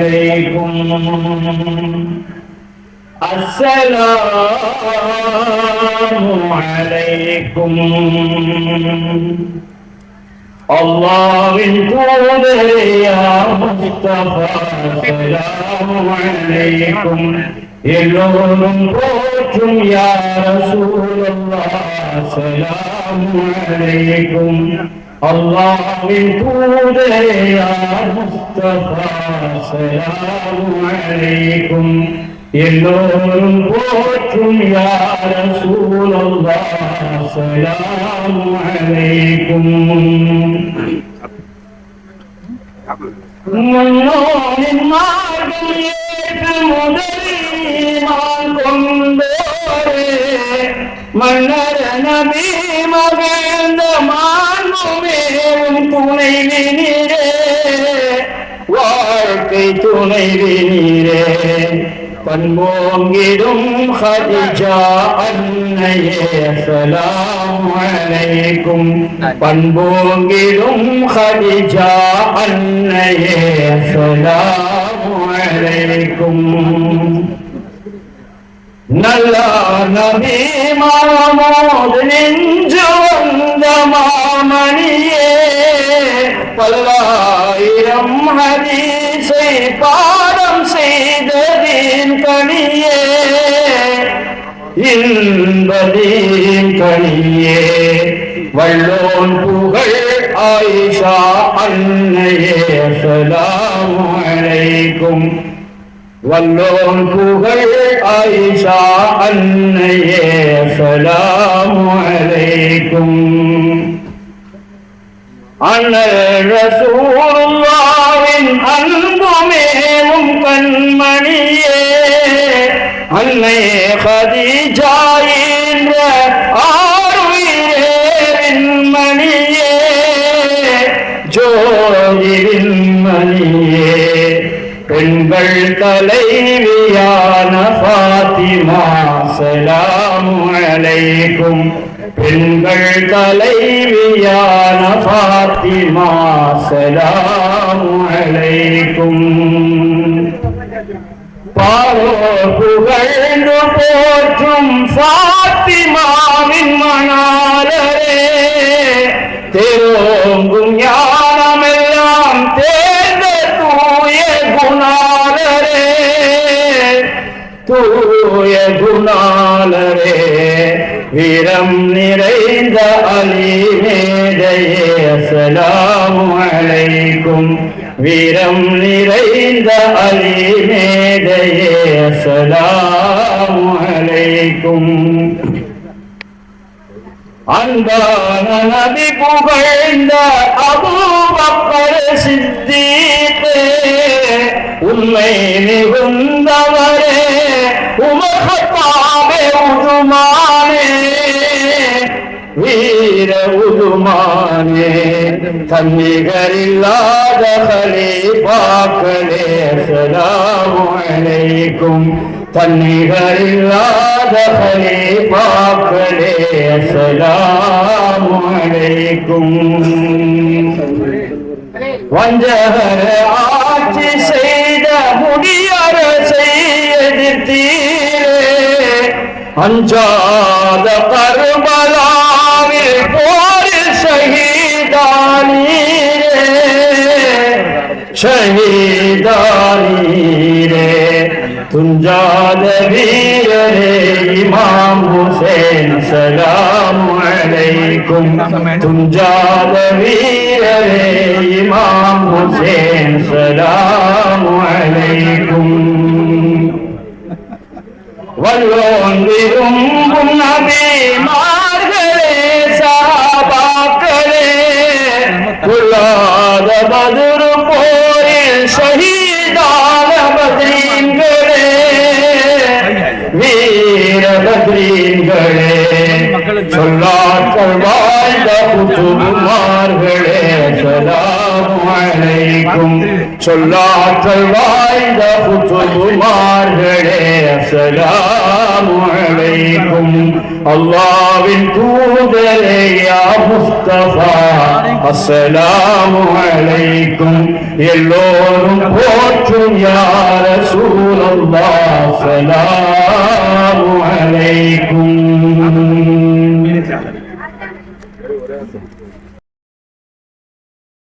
عليكم السلام عليكم الله قول يا مصطفى سلام عليكم يلون قوتم يا رسول الله سلام عليكم அல்லாவின் தூதரையா முஸ்தபா சலாம் அலைக்கும் எல்லோரும் போற்றும் யார சூழல்லா சலாம் அலைக்கும் முன்னோரின் மார்க்கம் ஏற்று முதலில் கொண்டோரே மன்னர் நபி மகிழ்ந்த மாண்புமேவும் துணைவி நீரே வாழ்க்கை துணைவி நீரே பண்போங்கிடும் ஹரிஜா அன்னையே. சலாம் அலைக்கும். பண்போங்கிடும் ஹரிஜா அன்னையே. சலாம் அலைக்கும். நல்ல நபி மாமோது நெஞ்சோ மாமணியே பல்லாயிரம் ஹதீஸை பாடம் செய்ததின் கனியே. இன்பதின் கனியே வல்லோன் புகழ் ஆயிஷா அன்னையே சலாம் அலைக்கும். வல்லோன் புகழ் ஆயிஷா அன்னையே சலாம் அலைக்கும். அண்ணல் ரசூலுல்லாவின் அன்புமேவும் கண்மணியே. அன்னையே பதிஜாயின்ற என்ற ஆறுயிரேவின் மணியே ஜோதிவின் மணியே. பெண்கள் தலைவியான பாத்திமா சலாம் அலைக்கும். பெண்கள் தலைவியான ஃபாத்திமா سلام அலைக்கும். பாரோ புகழ்ந்து போற்றும் சாத்திமாவின் மணாலரே. தெரோங்கும் ஞானமெல்லாம் தேர்ந்த தூய குணாலரே. தூய குணாலரே. வீரம் நிறைந்த அலிமேதையே அஸ்ஸலாமு அலைக்கும் வீரம் நிறைந்த அலிமேதையே அஸ்ஸலாமு அலைக்கும் அன்பான நபி புகழ்ந்த அபூபக்கர் சித்தீகே உண்மை மிகுந்தவரே உமகத்தாவே உதுமானே. வீர உதுமானே தன்னிகரில்லாத ஹலீஃபாக்களே அஸ்ஸலாமு தன்னிகரில்லாத ஹலீஃபாக்களே அஸ்ஸலாமு வஞ்சகர ஆட்சி செய்த முடியரசை எதிர்த்தீரே அஞ்சாத തുഞ്ചാല വീരരെ ഇമാം ഹുസൈൻ സലാമു അലൈക്കും. തുഞ്ചാല വീരരെ ഇമാം ഹുസൈൻ சொல்லாக்கள் வாழ்ந்த புதுமார்களே சலாமும் சொல்லாக்கள் வாழ்ந்த புதுமார்களே சலாமும் அல்லாவின் தூதரையா முஸ்தபா அஸ்ஸலாமுலைக்கும் எல்லோரும் போற்றும் யார சூழல்லா சலாம்